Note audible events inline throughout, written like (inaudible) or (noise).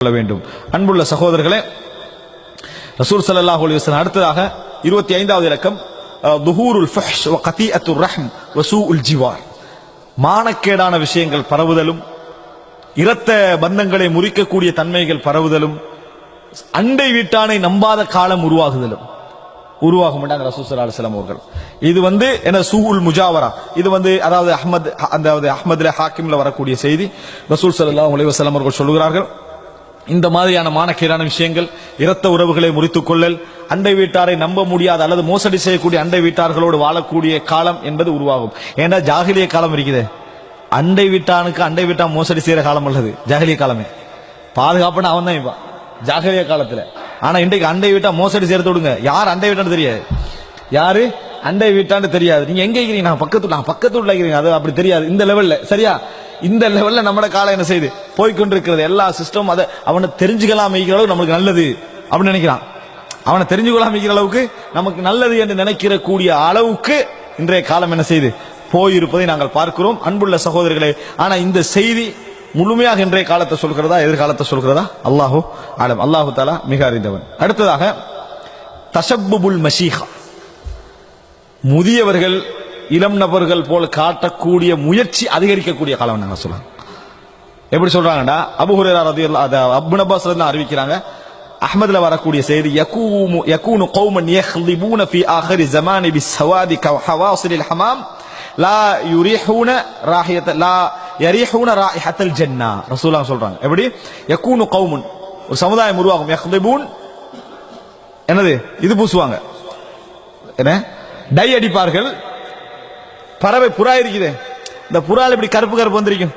கொள்ள வேண்டும். அன்புள்ள சகோதரர்களே ரசூல் சல்லாஹ் அலிவசன் அடுத்ததாக இருபத்தி ஐந்தாவது இலக்கம் துஹூருல் ஃபஹ்ஷ் வ கதீஅத்துர் ரஹ்ம் வசூ உல் ஜிவார். மானக்கேடான விஷயங்கள் பரவுதலும் இரத்த பந்தங்களை முறிக்கக்கூடிய தன்மைகள் பரவுதலும் அண்டை வீட்டானை நம்பாத காலம் உருவாகுதலும். உருவாகும் மாட்டாங்க ரசூல் சல்லா அலைஹி அவர்கள். இது வந்து என்ன சூல் முஜாவரா. இது வந்து அதாவது அஹ்மத் அந்த அஹ்மதுல ஹாக்கிம்ல வரக்கூடிய செய்தி. ரசூல் சல்லா அலைஹி அவர்கள் சொல்கிறார்கள் இந்த மாதிரியான மானக்கீரான விஷயங்கள் இரத்த உறவுகளை முறித்துக் கொள்ளல் அண்டை வீட்டாரை நம்ப முடியாத அல்லது மோசடி செய்யக்கூடிய அண்டை வீட்டார்களோடு வாழக்கூடிய காலம் என்பது உருவாகும். ஏன்னா ஜாகிலிய காலம் இருக்குது? அண்டை வீட்டானுக்கு அண்டை வீட்டான் மோசடி செய்யற காலம் உள்ளது ஜாகிலிய காலமே. பாதுகாப்புன்னு அவன் தான் இப்பான் ஜாகிலிய காலத்துல. ஆனா இன்றைக்கு அண்டை வீட்டா மோசடி செய்யறது விடுங்க. யார் அண்டை வீட்டான்னு தெரியாது. யாரு? அண்டை வீட்டாண்டு தெரியாது. நீங்க எங்க இருக்கிறீங்க? நான் பக்கத்துல நான் பக்கத்துல இருக்கிறீங்க அது அப்படி தெரியாது. இந்த லெவல்ல சரியா? இந்த லெவல்ல நம்மட காலம் என்ன செய்யுது? போய்கொண்டிருக்கிறது எல்லா சிஸ்டம் அதை அவனை தெரிஞ்சுக்கலாம் வைக்கிற அளவுக்கு நமக்கு நல்லது. அப்படின்னு நினைக்கிறான். அவனை தெரிஞ்சுக்கலாம் வைக்கிற அளவுக்கு நமக்கு நல்லது என்று நினைக்கிற கூடிய அளவுக்கு இன்றைய காலம் என்ன செய்யுது? போயிருப்பதை நாங்கள் பார்க்கிறோம். அன்புள்ள சகோதரர்களே ஆனா இந்த செய்தி முழுமையாக இன்றைய காலத்தை சொல்கிறதா? எதிர்காலத்தை சொல்கிறதா? அல்லாஹு ஆலம். அல்லாஹு தாலா மிக அறிந்தவன். அடுத்ததாக தசப்புபுல் மஷீஹா. முதியவர்கள் இளம் நபர்கள் போல காட்டக்கூடிய முயற்சி அதிகரிக்கக்கூடிய காலம் நாங்க சொல்லலாம் எப்படி சொல்றாங்கடா? அபு ரதி ரலியல்லாஹு அபு நபாஸ் அறிவிக்கிறாங்க அஹ்மதுல வரக்கூடிய செய்தி யகூமு யகூனு கௌமன் யஹ்லிபூன ஃபி ஆஹிரி ஜமானி பி சவாதி ஹவாசிலில் ஹமாம் லா யுரிஹூன ராஹியத லா யரிஹூன ராயிஹத்தல் ஜன்னா ரசூலா சொல்றாங்க. எப்படி? யகூனு கௌமன் ஒரு சமுதாயம் உருவாகும் யஹ்லிபூன் என்னது? இது பூசுவாங்க என்ன? டை அடிப்பார்கள். பறவை புறா இருக்குது இந்த புறால் இப்படி கருப்பு கருப்பு வந்திருக்கும்.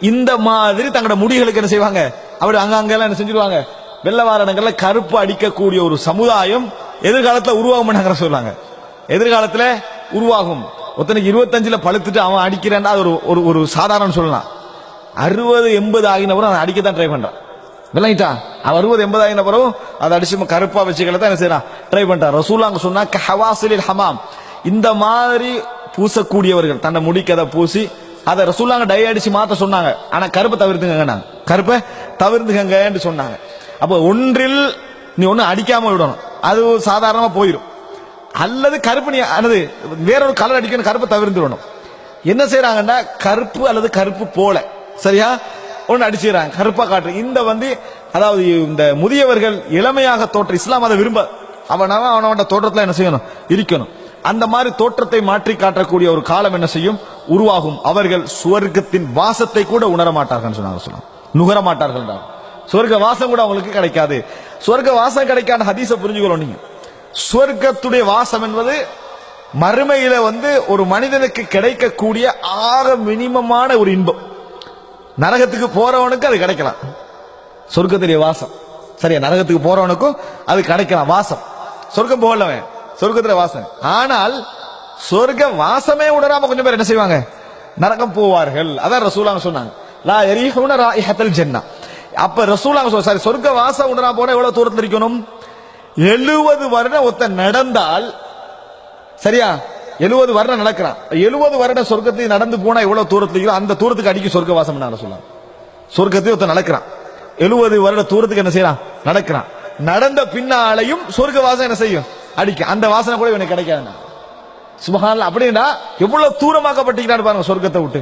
இந்த மாதிரி தங்களோட முடிகளுக்கு என்ன செய்வாங்க? அப்படி அங்கங்கெல்லாம் என்ன செஞ்சிருவாங்க? வெள்ளவாரணங்கள்ல கருப்பு அடிக்கக்கூடிய ஒரு சமுதாயம் எதிர்காலத்தில் உருவாகும் சொல்றாங்க எதிர்காலத்தில் உருவாகும். ஒருத்தனுக்கு இருபத்தஞ்சுல பழுத்துட்டு அவன் அடிக்கிறான் அது ஒரு ஒரு ஒரு சாதாரண சொல்லலாம். அறுபது எண்பது ஆகினவரும் அவன் அடிக்கத்தான் ட்ரை பண்றான். விளங்கிட்டா? அவன் அறுபது எண்பதாயிரம் பிறகு அதை அடிச்சு கருப்பா வச்சுக்கல தான் என்ன செய்யறான்? ட்ரை பண்ணிட்டான். ரசூலாங்க சொன்னா ஹவாசிலில் ஹமாம். இந்த மாதிரி பூசக்கூடியவர்கள் தன்னை முடிக்கதை பூசி அதை ரசூலாங்க டை அடிச்சு மாத்த சொன்னாங்க. ஆனா கருப்பை தவிர்த்துங்க கருப்பை தவிர்த்துக்கங்கன்னு சொன்னாங்க. அப்போ ஒன்றில் நீ ஒண்ணு அடிக்காம விடணும். அது சாதாரணமா போயிடும் அல்லது கருப்பு நீ அல்லது வேற ஒரு கலர் அடிக்கணும் கருப்பை தவிர்த்துடணும். என்ன செய்யறாங்கன்னா கருப்பு அல்லது கருப்பு போல. சரியா? ஒன்று அடிச்சுக்கிறாங்க. கருப்பா காட்டு இந்த வந்து அதாவது இந்த முதியவர்கள் இளமையாக தோற்ற இஸ்லாம் அதை விரும்ப. அவன் அவனோட தோற்றத்தில் என்ன செய்யணும்? இருக்கணும். அந்த மாதிரி தோற்றத்தை மாற்றி காட்டக்கூடிய ஒரு காலம் என்ன செய்யும்? உருவாகும். அவர்கள் சுவர்க்கத்தின் வாசத்தை கூட உணர மாட்டார்கள் சொன்னாங்க சொல்லலாம் நுகர மாட்டார்கள் சொர்க்க வாசம் கூட அவங்களுக்கு கிடைக்காது. சொர்க்க வாசம் கிடைக்காத ஹதீச புரிஞ்சுக்கணும் நீங்க. சொர்க்கத்துடைய வாசம் என்பது மறுமையில வந்து ஒரு மனிதனுக்கு கிடைக்கக்கூடிய ஆக மினிமமான ஒரு இன்பம். நரகத்துக்கு போறவனுக்கு அது கிடைக்கலாம். சொர்க்கத்துடைய வாசம். சரியா நரகத்துக்கு போறவனுக்கும் அது கிடைக்கலாம் வாசம். சொர்க்கம் போகலவன் சொர்க்கத்துல வாசம். ஆனால் சொர்க்க வாசமே உணராம கொஞ்சம் பேர் என்ன செய்வாங்க? நரகம் போவார்கள். அதான் ரசூலாங்க சொன்னாங்க. லா எரிஹுன ராயிஹத்தல் ஜென்னா. அப்ப ரசூலாங்க சொல் சாரி சொர்க்க வாசம் உணரா போனா எவ்வளவு தூரத்தில் இருக்கணும்? எழுபது வருடம் ஒருத்தன் நடந்தால் சரியா எழுபது வருடம் நடக்கிறான் எழுபது வருடம் சொர்க்கத்துக்கு நடந்து போனா எவ்வளவு தூரத்துலயோ அந்த தூரத்துக்கு அடிக்க சொர்க்க வாசம் சொல்லலாம் சொர்க்கத்தையும் ஒருத்தன் நடக்கிறான் எழுபது வருட தூரத்துக்கு என்ன செய்யறான் நடக்கிறான் நடந்த பின்னாலையும் சொர்க்க வாசம் என்ன செய்யும் அடிக்க அந்த வாசனை கூட இவனுக்கு கிடைக்காது சுபகான அப்படின்னா எவ்வளவு தூரமாக்கப்பட்டிருக்கிறான்னு பாருங்க சொர்க்கத்தை விட்டு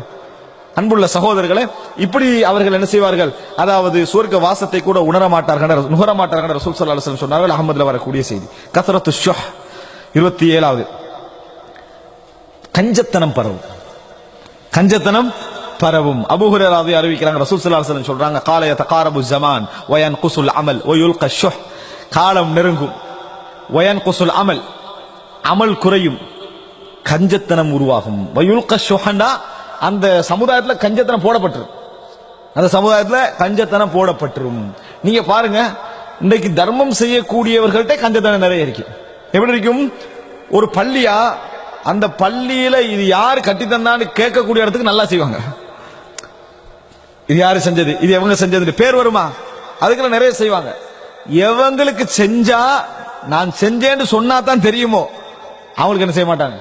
அன்புள்ள சகோதரர்களே இப்படி அவர்கள் என்ன செய்வார்கள் அதாவது சொர்க்க வாசத்தை கூட உணர மாட்டார்கள் நுகர மாட்டார்கள் ரசூல் ஸல்லல்லாஹு சொன்னார்கள் அகமதுல வரக்கூடிய செய்தி கசரத்து ஷுஹ் இருபத்தி ஏழாவது கஞ்சத்தனம் பரவும். கஞ்சத்தனம் பரவும். அபுஹுரராவை அறிவிக்கிறாங்க ரசூல் ஸல்லல்லாஹு அலைஹி சொல்றாங்க காலைய தகாரபு ஜமான் வயன் குசுல் அமல் ஒயுல் ஷுஹ். காலம் நெருங்கும். வயன் குசுல் அமல் அமல் குறையும். கஞ்சத்தனம் உருவாகும். வயுல் ஷுஹண்டா அந்த சமுதாயத்தில் கஞ்சத்தனம் போடப்பட்டிருக்கும் அந்த சமுதாயத்தில் கஞ்சத்தனம் போடப்பட்டிரும். நீங்க பாருங்க இன்றைக்கு தர்மம் செய்யக்கூடியவர்கள்ட்ட கஞ்சத்தனம் நிறைய இருக்கு. எப்படி இருக்கும்? ஒரு பள்ளியா அந்த பள்ளியில இது யார் கட்டி தந்தான்னு கேட்கக்கூடிய இடத்துக்கு நல்லா செய்வாங்க. இது யாரு செஞ்சது? இது எவங்க செஞ்சது பேர் வருமா? அதுக்கெல்லாம் நிறைய செய்வாங்க. எவங்களுக்கு செஞ்சா நான் செஞ்சேன்னு சொன்னா தான் தெரியுமோ? அவங்களுக்கு என்ன செய்ய மாட்டாங்க?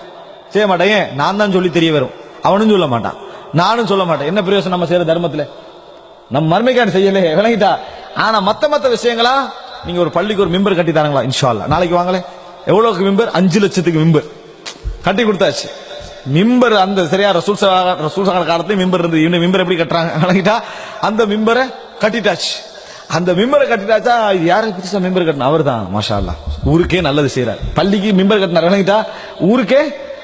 செய்ய மாட்டாங்க. ஏன்? நான் தான் சொல்லி தெரிய வரும். அவனும் சொல்ல மாட்டான். நானும் சொல்ல மாட்டேன். என்ன பிரயோசனம் நம்ம செய்யற தர்மத்துல? நம்ம மர்மைக்கான செய்யல விளங்கிட்டா? ஆனா மத்த மத்த விஷயங்களா நீங்க ஒரு பள்ளிக்கு ஒரு மிம்பர் கட்டி தராங்களா? இன்ஷா நாளைக்கு வாங்களே எவ்வளவுக்கு மிம்பர் அஞ்சு லட்சத்துக்கு மிம்பர் கட்டி கொடுத்தாச்சு. மிம்பர் அந்த சரியா ரசூல் ரசூல் சகல காலத்துல மிம்பர் இருந்தது. இவங்க மிம்பர் எப்படி கட்டுறாங்க? (laughs) விளங்கிட்டா அந்த மிம்பரை கட்டிட்டாச்சு. அந்த மிம்பரை கட்டிட்டாச்சா இது யாருக்கு புதுசா மிம்பர் கட்டின அவர் தான் மாஷா அல்லாஹ் ஊருக்கே நல்லது செய்யறாரு பள்ளிக்கு மிம்பர் கட்டினார் விளங்கிட்டா ஊருக்கே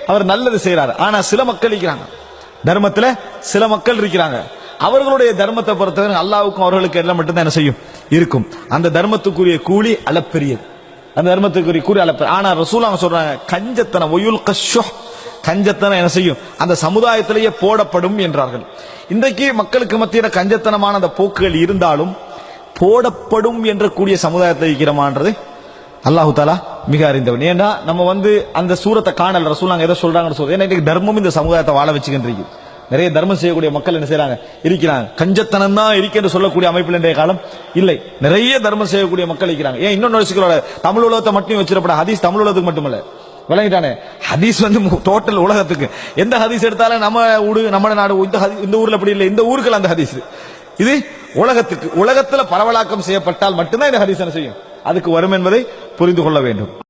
அவர் நல்லது செய்யறாரு ஆனா சில மக்கள் இருக்கிறாங்க. தர்மத்துல சில மக்கள் இருக்கிறாங்க. அவர்களுடைய தர்மத்தை பொறுத்தவரை அல்லாவுக்கும் அவர்களுக்கு எல்லாம் மட்டும்தான் என்ன செய்யும்? இருக்கும். அந்த தர்மத்துக்குரிய கூலி அளப்பெரியது. அந்த தர்மத்துக்குரிய கூறி அளப்பெரிய ஆனா ரசூலாங்க சொல்றாங்க கஞ்சத்தனம் ஒயுல் கஷோ கஞ்சத்தனம் என்ன செய்யும்? அந்த சமுதாயத்திலேயே போடப்படும் என்றார்கள். இன்றைக்கு மக்களுக்கு மத்தியில் கஞ்சத்தனமான அந்த போக்குகள் இருந்தாலும் போடப்படும் என்ற கூடிய சமுதாயத்தில் இருக்கிறோமான்றது அல்லாஹு தாலா மிக அறிந்தவன். ஏன்னா நம்ம வந்து அந்த சூரத்தை காணல். ரசூலாங்க எதை சொல்றாங்கன்னு சொல்றது. ஏன்னா இன்னைக்கு தர்மம் இந்த சமுதாயத்தை வாழ வச்சுக்கின்றிருக்கு நிறைய தர்மம் செய்யக்கூடிய மக்கள் என்ன செய்யறாங்க? இருக்கிறாங்க. கஞ்சத்தனம் தான் என்று சொல்லக்கூடிய அமைப்பில் இன்றைய காலம் இல்லை. நிறைய தர்மம் செய்யக்கூடிய மக்கள் இருக்கிறாங்க. ஏன் இன்னொன்று வச்சுக்கிறோட தமிழ் உலகத்தை மட்டும் வச்சிடப்பட ஹதீஸ் தமிழ் உலகத்துக்கு மட்டுமல்ல. விளங்கிட்டானே. ஹதீஸ் வந்து டோட்டல் உலகத்துக்கு. எந்த ஹதீஸ் எடுத்தாலும் நம்ம ஊடு நம்ம நாடு இந்த இந்த ஊர்ல அப்படி இல்லை. இந்த ஊருக்குள்ள அந்த ஹதீஸ். இது உலகத்துக்கு உலகத்துல பரவலாக்கம் செய்யப்பட்டால் மட்டும்தான் இந்த ஹதீஸ் என்ன செய்யும்? அதுக்கு வரும் என்பதை புரிந்து கொள்ள வேண்டும்.